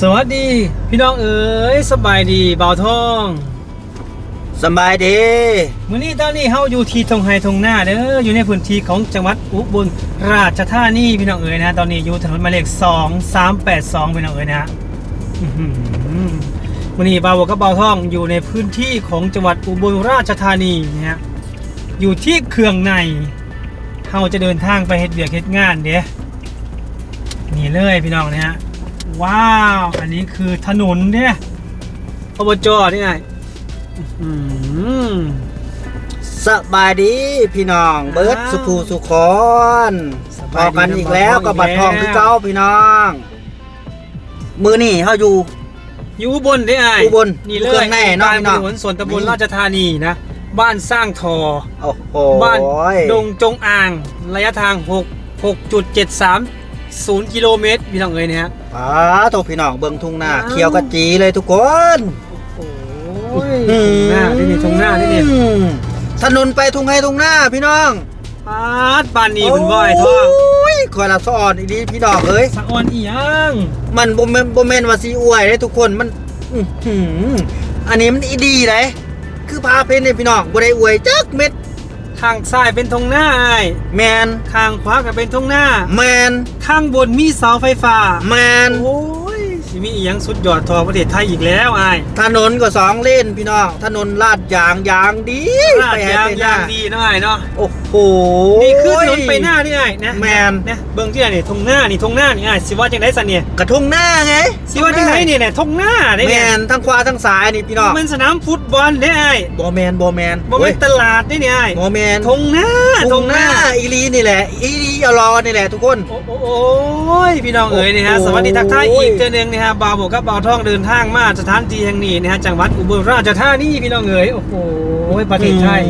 สวัสดีพี่น้องเอ๋ยสบายดีเบาทองสำบายดีมื้อนี้ตอนนี้เฮาอยู่ที่ทงไฮทงหน้าเด้ออยู่ในพื้นที่ของจังหวัดอุบลราชธานีพี่น้องเอ๋ยนะ ตอนนี้อยู่ถนนหมายเลข2382พี่น้องเอ๋ยนะอื้อหือมื้อนี้บ่าวกับเบาทองอยู่ในพื้นที่ของจังหวัดอุบลราชธานีนะฮะอยู่ที่เครื่องในเฮาจะเดินทางไปเฮ็ดเวียกเฮ็ดงานเด้นี่เลยพี่น้องนะฮะ ว้าว อันนี้คือถนนเนี่ยอบจนี่ไงอืมสบายดีพี่น้อง เบิร์ดอ้าวสุภูสุขนสพบาอยดีกันอีกแล้วน้องกับบัตรทองอีกแล้วคือเก้าพี่น้อง มือนี่เขาอยู่ อยู่อุบลได้ไงอุบลนี่เลเครื่ยองแน่เนาะการพี่น้องถนนส่วนตำบลนี่ราชธานีนะ บ้านสร้างทอโอ้โหบ้านดงจงอ่าง ระยะทาง 6 6.730กิโลเมตรพี่น้องเอ๋ยเนี่ยฮะป้าโตพี่น้องเบิ่งทุ่งนาอ้าวเขียวกะจีเลยทุกคนโอ้ยตรงหน้าที่นี่ตรงหน้าที่นี่อืมถนนไปทุ่งให้ทุ่งหน้าพี่น้องปาดบ้านนี้คุณบ่อยทองโอ้ยคอยละสอนอีดีพี่น้องเอ้ยสะออนอีหยังมันบ่แม่นบ่แม่นว่าสิอวยเด้ทุกคนมันอื้อหืออันนี้มันอีดีเลยคือพาเพนเนี่ยพี่น้องบ่ได้อวยจักเม็ด ข้างซ้ายเป็นทงหน้าอ้ายแมนข้างขวาก็เป็นทงหน้า แมนข้างบนมีเสาไฟฟ้า แมนโอ้ยสิมีอีหยังสุดยอดทอประเทศไทยอีกแล้วอ้ายถนนก็สองเลนพี่น้องถนนลาดยางยางดีลาดไปให้ยางไปหน้ยางดีหน่อยเนาะโอ้โห นี่คือถนนไปหน้านี่ไงนะแมนนะเบิ่งที่ไหนนี่ทงหน้านี่ทงหน้านี่ไงสิว่าจังได๋สันเนี่ยกระทงหน้าไงสิว่าจังไดเนี่ยเนี่ยทงหน้าได้แมเนี่ยนทั้งขวาทั้งซ้ายนี่พี่น้องมันสนามฟุตบอลได้ไอ้บ่แมนบ่แมนบ่เว้แม่ยนตลาดได้เนี่ยไอ้บ่แมนทงหน้าทงหน้าอีลีนี่แหละอีลีอรอนี่แหละทุกคนโอ้โอ้โอ้ยพี่น้องเอ๋ยนี่ฮะโอ้โหสวัสดีทักทายอีกเจอหนึงนี่ฮะบ่าวบกกับบ่าวทองเดินทางมาสถานที่แห่งนี้นะฮะจังหวัดอุบลราชธานีพี่น้องเอ๋ยโอ้โห ประเทศไทย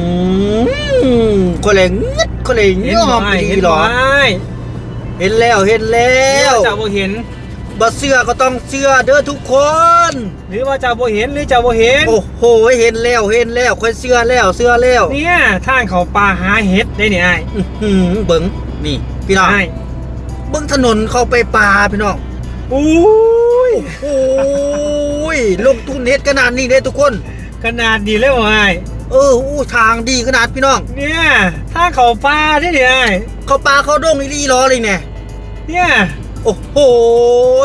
อืมคนเลยงึดคนเลยเห็นยอบ่มไอ้อีเห็นหรบ่อไอ้เห็นแล้วเห็นแล้หรือวว่าเจ้าบ่เห็นบ่เสื้อก็ต้องเสื้อเด้อทุกคน หรือว่าเจ้าบ่เห็นหรือเจ้าบ่เห็น โอ้โหเห็นแล้วเห็นแล้วค่อยเสื้อแล้วเสื้อแล้ว เนี่ยทางเขาป่าหาเห็ดได้เนี่ยไอ้อื้อหือเบิ่งนี่พี่น้องไอ้เบิ่งถนนเข้าไปป่าพี่น้องอุ้ยโอ้ยลงทุนเฮ็ดขนาดนี้เด้ทุกคน ขนาดดีเลยว่ะไอ้ เอออู้ทางดีขนาดพี่น้อง เนี่ยทางเขาป่าได้เนี่ยไอ้เข้าป่าเข้าดงอีหลีรอเลยเนี่ยเนี่ยโอ้โห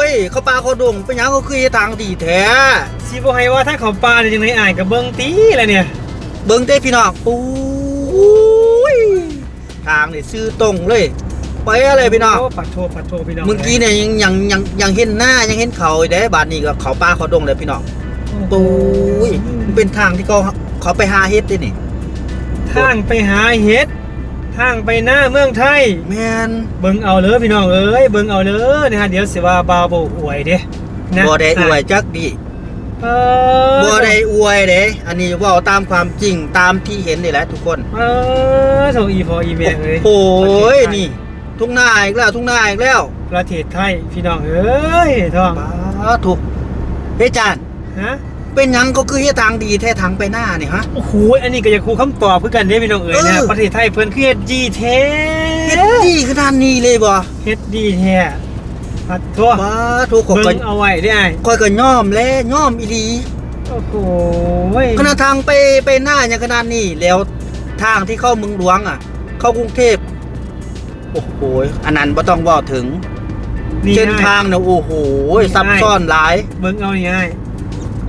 ยเข้าป่าเข้าดงเป็นหยังก็คือเฮ็ดทางดีแท้สิบ่ให้ว่าทางเขาป่าได้จังไดไอ้กับเบิ่งตีแหละเนี่ย เบิ่งเด้พี่น้องโอ้ยทางนี่ซื่อตรงเลยไปอะไรพี่น้องโปัดโทปัดโทพี่น้องเมื่อกี้เนี่ยยังยังยังยังเห็นหน้ายังเห็นเขาอยู่เด้บาดนี้ก็เขาป่าเขาดงเลยพี่น้องโอ้ยมันเป็นทางที่เขา เขาไปหาเฮ็ดเด้นี่ทางไปหาเห็ดทางไปหน้าเมืองไทย แม่นเบิ่งเอาเลยพี่น้องเอ้ยเบิ่งเอาเลยนะฮะเดี๋ยวสิว่าบาวบ่อวยเด้นะบ่ได้อวยจักดีเออบ่ได้อวยเด้อันนี้เว้าตามความจริงตามที่เห็นนี่แหละทุกคนเออโทอีพออีเมลเอ้ยโอ้ยนี่ ทุ่งนาอีกแล้วทุ่งนาอีกแล้ว ประเทศไทยพี่น้องเอ้ยท้องป้าถูกเฮ้ยจานฮะ เป็นหยังก็คือเฮ็ดทางดีแท้ทางไปหน้านี่ฮะ โอ้โหอันนี้ก็อยากคูคำตอบเพื่อกันเด้พี่น้องเอ๋ยนะเออ ประเทศไทยเพิ่นคือเฮ็ดดีแท้เฮ็ดดีขนาดนี้เลยบ่เฮ็ดดีแท้ปัดทั่วป้าถูกขอยก็เบิ่งเอาไว้ได้ไอ้คอยก็ย่อมแล้วย่อมอีหลีโอ้โหขนาดทางไปไปหน้าอย่างขนาดนี้แล้วทางที่เข้าเมืองหลวงอะ เข้ากรุงเทพโอ้โหอันนั้นบ่ต้องเว้าถึง นี่เส้นง่าย ทางเนี่ยโอ้โหนี่ซับซ้อนหลาย เบิ่งเอาง่ายๆ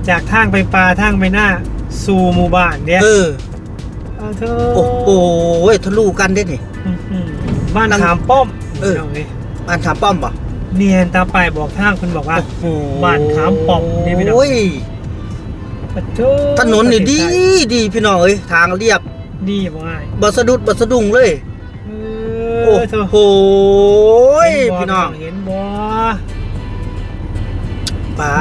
จากทางไปปลาทางไปหน้า สู่หมู่บ้านเนี่ยเออ เอาเถอะโอ้โหทะลุกันได้นี่ อื้อหือบ้านขามป้อมเออพี่น้องเอ้ยอันถามป้อมป่ะเนียนตาไปายบอกทางคุณบอกว่า โอ้โหบ้านขามป้อมนี่พี่น้อง โอ้ยปะโถ่ถนนนี่ดีดีพี่น้องเอ้ยทางเรียบดีบ่ไอ้บ่สะดุดบ่สะดุ้งเลย เอโอ้อเถอะโหพี่น้อง เห็นบ่ ป้า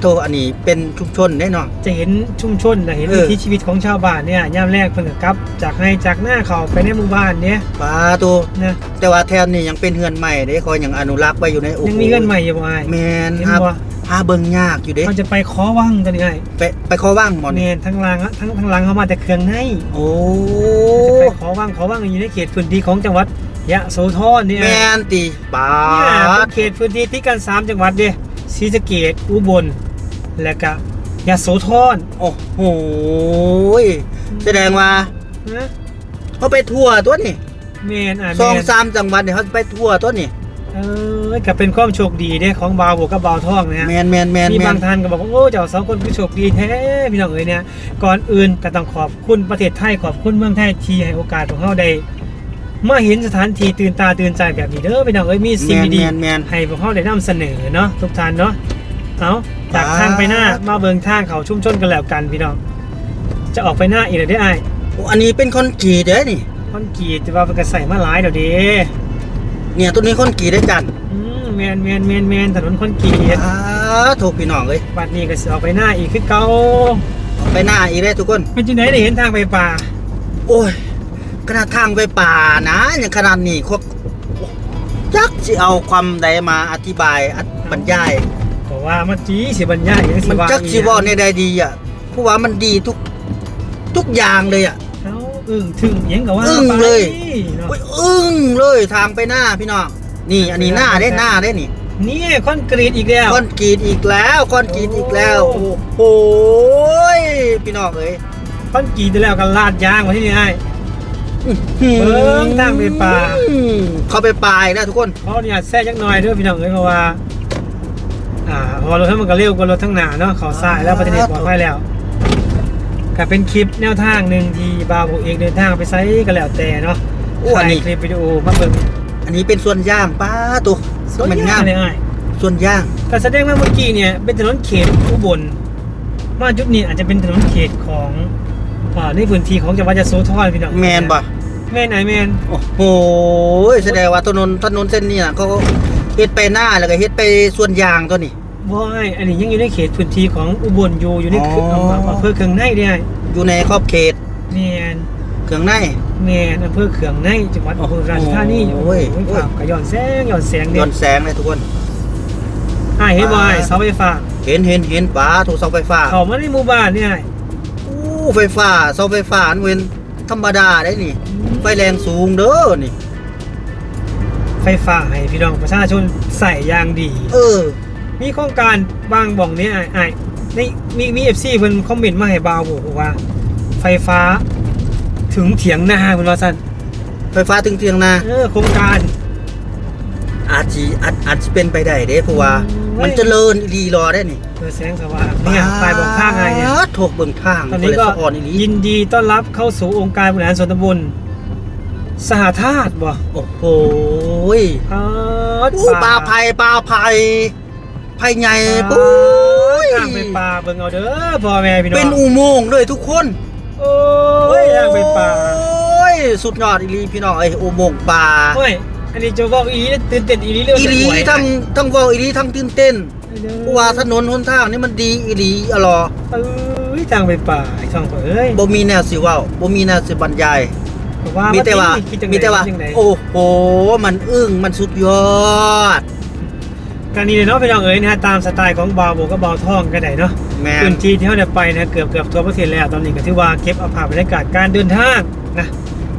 โทอันนี้เป็นชุมชนแน่นอน จะเห็นชุมชนนะเห็นเอวิอถีชีวิตของชาวบ้านเนี่ยย่ามแรกเพิ่นก็กลับ จากให้จากหน้าเขาไปในหมู่บ้านเนี่ยป้าโทนะแต่ว่าแทนนี่ยังเป็นเฮือนใหม่เด้คอยยังอนุรักษ์ไว้อยู่ในโอ้โหยังมีเงินใหม่อยู่บ่ไอ้แมนเห็นหาบ่หาเบิ่งยากอยู่เด้มันจะไปขอว่างกันยังไงไปไปขอว่างหมอนเนียนทั้งหลังอะทั้งทั้งหลังเขามาแต่เครื่องในโอ้จะไปขอว่างขอว่างอยู่ในเขตพื้นที่ของจังหวัดยะโสธรเนี่ยแมนติป้าเนี่ยเป็นดเขตพื้นที่ที่กันสามจังหวัดเดีย ศรีสะเกดอุบล และก็ยะโสธรโอ้โหยแสดงว่านะเขาไปทั่วตัวนี่แมนอะสองแมนสามจังหวัดเนี่ยเขาไปทั่วตัวนี่เออก็เป็นความโชคดีเด้ของบาวบวกกับบาวทองนะฮะ แมนแมนแมนมีแมบานงท่านก็บอกว่าโอ้เจ้าสองคนคือโชคดีแท้พี่น้องเอ๋ยเนี่ยก่อนอื่นก็ต้องขอบคุณประเทศไทยขอบคุณเมืองไทยที่ให้โอกาสของเราได้ มาเห็นสถานที่ตื่นตาตื่นใจแบบนี้เด้อพี่น้องเอ้ยมีสิ่งแมนดีแมนแมนๆให้พวกเราได้นำเสนอเนาะทุกท่านเนาะเอาจากทางไปหน้ามาเบิงทางเขาชุ่มชนกันแล้วกันพี่น้องจะออกไปหน้าอีกเลยได้ไอ้โอ้อันนี้เป็นคอนกรีตเด้อนี่คอนกรีตแต่ว่ามันก็ใส่มาหลายเดี๋ยวดีเนี่ยตัวนี้คอนกรีตได้จันอืมแมนแมนแมนแมนถนนคอนกรีตอ่าถูกพี่น้องเลยบัดนี้ก็สิออกไปหน้าอีกคือเก่าไปหน้าอีกได้ทุกคนเป็นจังไดได้เห็นทางไปป่าโอ้ย ขนาดทางไปป่านะอย่างขนาดนี้ครบจักสิเอาความใดมาอธิบายอบรรยายบอกว่ามันจีสิบรรยายอย่างมันว่าจักสิเว่าในใดดีอะเพราะว่ามันดีทุกทุกอย่างเลยอะเอ้าอึ้งถึงเอียงกับว่าอึ้งเลยไปเนาะโอ้ยอึ้งเลยทางไปหน้าพี่น้องนี่อันนี้หน้าได้หน้าได้นี่นี่คอนกรีตอีกแล้วคอนกรีตอีกแล้วคอนกรีตอีกแล้วโอ้โอ้โหยพี่น้องเอ้ยคอนกรีตแล้วกันลาดยางมาที่นี่ให้อื้อหือ เบิ่งทางไปป่าอืมเข้าไปป่าอีกแล้วทุกคนเพราะเนี่ยแทรกยักหน่อยเด้อพี่น้องเอ้ยเพราะว่า อ่าเพอรถทั้งมันก็เร็วกว่ารถทั้งหนาเนาะเขาซ้ายแล้วประเทศปลอดภัยแล้วก็เป็นคลิปแนวทางหนึ่งที่บาวเองเดินทางไปไซก็แล้วแต่เนาะโอ้อันถ่ายนี้คลิปวิดีโอมาเบิ่งอันนี้เป็นส่วนย่างป้าตัวมันงามเลยอ้ายส่วนย่างแต่แสดงว่าเมื่อกี้เนี่ยเป็นถนนเขตอุบลมาจุดนี้อาจจะเป็นถนนเขตของอ่าในพื้นที่ของจังหวัดยะโสธรพี่น้องแมนบ่ แมนไหนแมนโอ้โหแสดงว่าถนนถนนเส้นนี้น่ะเขาเฮ็ดไปหน้าแล้วก็เฮ็ดไปส่วนยางตัวนี้บ่ไอ้อันนี้ยังอยู่ในเขตพื้นที่ของอุบลอยู่อยู่ในเขตอ๋ออำเภอเคืองในเนี่ยอยู่ในขอบเขตแมนเครื่องในแมนอำเภอเคืองในจังหวัดอุบลราชธานีโอ้ยโอ้ยโอ้ยภาพก็ย้อนแสงย้อนแสงย้เด็อนแสงเลยทุกคนอ้ายเห็นบ่อ่าอ้ายเสาไฟฟ้า เห็นเห็นเห็นป้าถูกเสาไฟฟ้าเข้ามาในหมู่บ้านเนี่ยอ้ายอู้ไฟฟ้าเสาไฟฟ้าอันเว้นธรรมดาได้นี่ ไฟแรงสูงเด้อนี่ ไฟฟ้าให้พี่น้องประชาชนใส่อย่างดี เออ มีโครงการบางบ่องนี้ไอ้ไอ้ในมีมีเอฟซีเพิ่นคอมเมนต์มาให้บ่าวบอกว่า ไฟฟ้าถึงเถียงนาเพิ่นว่าซั่นไฟฟ้าถึงเทียงนาเออโครงการ อาจสิอาจอาจสิเป็นไปได้เด้เพราะว่าโอ้ยมันเจริญอีหลีรอได้นี่เพื่อแสงสว่างเนี่ยป้ายบอกทางไงเนี่ยป๊าดถูกเบิ่งทางตอนนี้ก็เลยสะอ่อนอีหลียินดีต้อนรับเข้าสู่องค์การบริหารส่วนตำบล สหธาตุบ่โอ้โหยอ๋ออู้ปลาไผ่ปลาไผ่ไผ่ใหญ่ปุ้ปุ้ยทางไปปลาเบิ่งเอาเด้อพ่อแม่พี่น้องเป็นอุโมงค์ด้วยทุกคนโอ้ยทางไปปลาโอ้ยสุดยอดอีหลีพี่น้องไอ้ยอุโมงค์ปลาโอ้ยอันนี้จะบอกอีหลีตื่นเต้นอีหลีเรื่องอีหลีจะป่วยทั้งทั้งเว้าอีหลีทั้งตื่นเต้นเพราะว่าถนนหนทางนี่มันดีอีหลีอะลอเอ้ยทางไปป่าไอ้ทองเอ้ยบ่มีแนวสิเว้าบ่มีแนวสิบรรยาย บอกว่ามีแต่ว่าคิดจังมีแต่ว่า คิดจังไหนโอ้โห มันอึ้งมันสุดยอด การนี้เลยเนาะพี่น้องเอ๋ยนะฮะตามสไตล์ของบาวโบกับบาวทองกันได้เนาะแมนพื้นที่ที่เขาได้ไปนะเกือบเกือบทั่วประเทศแล้วตอนนี้ก็ถือว่าเก็บเอาภาพบรรยากาศการเดินทางนะ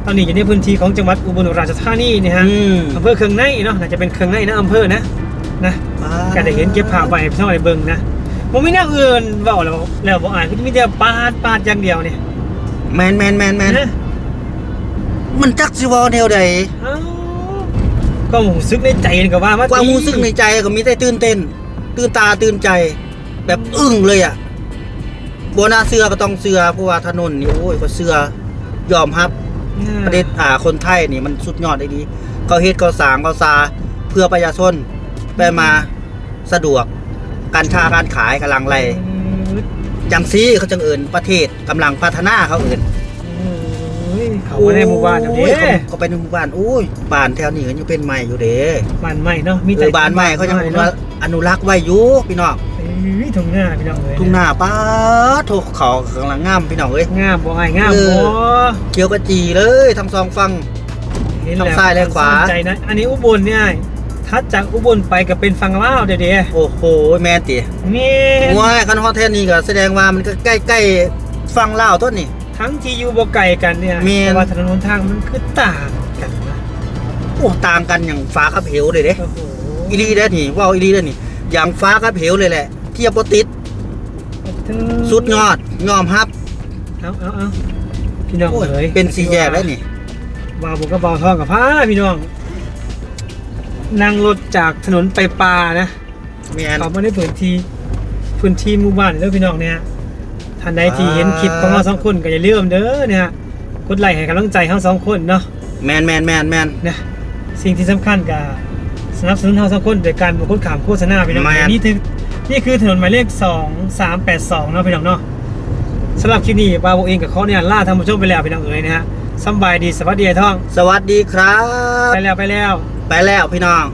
ตอนนี้อยู่ในพื้นที่ของจังหวัดอุบลราชธานีนะฮะอืมอำเภอเคืองในเนาะน่าจะเป็นเคืองในนะอำเภอนะนะ ก็ได้เห็นเก็บภาพไว้ให้พี่น้องได้เบิ่งนะผมไม่น่าเอื่นเว่าแล้วแล้วบอกอ่านก็มีแต่ปาดปาดอย่างเดียวเนี่ยแมนแมนแมนแมนนะ มันจักสิเวอแนวใดเอ้าก็หมูซึกในใจนี่ก็ว่ามาความรู้สึกในใจก็มีแต่ตื่นเต้น ตื่นตาตื่นใจ แบบอึ้งเลยอะบัวนาเสือก็ต้องเสือเพราะว่าถนนนี่โอ้ยก็เสือยอมรับ ประเทศอ่าคนไทยนี่มันสุดยอดได้ดีเขาเฮ็ดเขาสร้างเขาซาเพื่อประชาชนไปมาสะดวก การค้าการขายกำลังไร จังซี่เขาจังเอิญประเทศกำลังพัฒนาเขาเอิญโอ้ ยเขามาในหมู่บ้านแบบนี้โอ้ยเขาเขาไปในหมู่บ้านอุ้ยบ้านแถวนี้ก็ยังเป็นใหม่อยู่เด้บ้านใหม่เนาะมีเออบ้านใหม่เขายังอนุรักษ์อนุรักษ์ไว้อยู่พี่น้องเอ้ยทุ่งหน้าพี่น้องเอ้ยทุ่งนาป้าดโถเขากำลังงามพี่น้องเอ้ยงามบ่ไอ้งามเอบ่อเขียวกระจีเลยทั้งสองฝั่งเห็นทางแล้วซ้ายและขวาสนใจนะอันนี้อุบลเนี่ยทัดจากอุบลไปก็เป็นฝั่งลาวเด้อโอ้โหแม่นติๆนี่ว้ายคันฮอดแทนนี่ก็แสดงว่ามันก็ใกล้ๆฝั่งลาวต้นนี่ ทั้งที่อยู่บ่ไกลกันเนี่ยแม่น แต่ว่าถนนหนทางมันคือต่างกันนะโอ้ต่างกันอย่างฟ้ากับเหวเลยเด้โอ้โหอีหลีเด้อนี่เว้าอีหลีเด้อนี่อย่างฟ้ากับเหวเลยแหละ เทียบบ่ติดเธอสุดยอดยอมรับเอาเอาเอาพี่น้องโอ้ยเอ๋ยเป็นสี่แยกแล้วนี่วาวบุกกระเบาทองกับพ้าพี่น้อง นั่งรถจากถนนไปป่านะ แมนเขาไม่ได้พื้นที่พื้นที่หมู่บ้านแล้วพี่น้องเนี่ย ท่านใดที่เห็นคลิปของเราสองคนก็อย่าลืมเด้อเนี่ยกดไลค์ให้กำลังใจเราสองคนเนาะแมนแมนแมนแมนนะสิ่งที่สำคัญกับสนับสนุนเราสองคนโดยการบุกคนขามโฆษณาพี่น้องแม่นนี่คือนี่คือถนนหมายเลข 2 3 8 2เนาะพี่น้องเนาะสำหรับคลิปนี้บาโบเองกับเขาเนี่ยล่าทำผู้ชมไปแล้วพี่น้องเอ๋ยนะฮะสำบายดีสวัสดีไอ้ท่อง สวัสดีครับ ไปแล้วไปแล้ว ไปแล้วพี่น้อง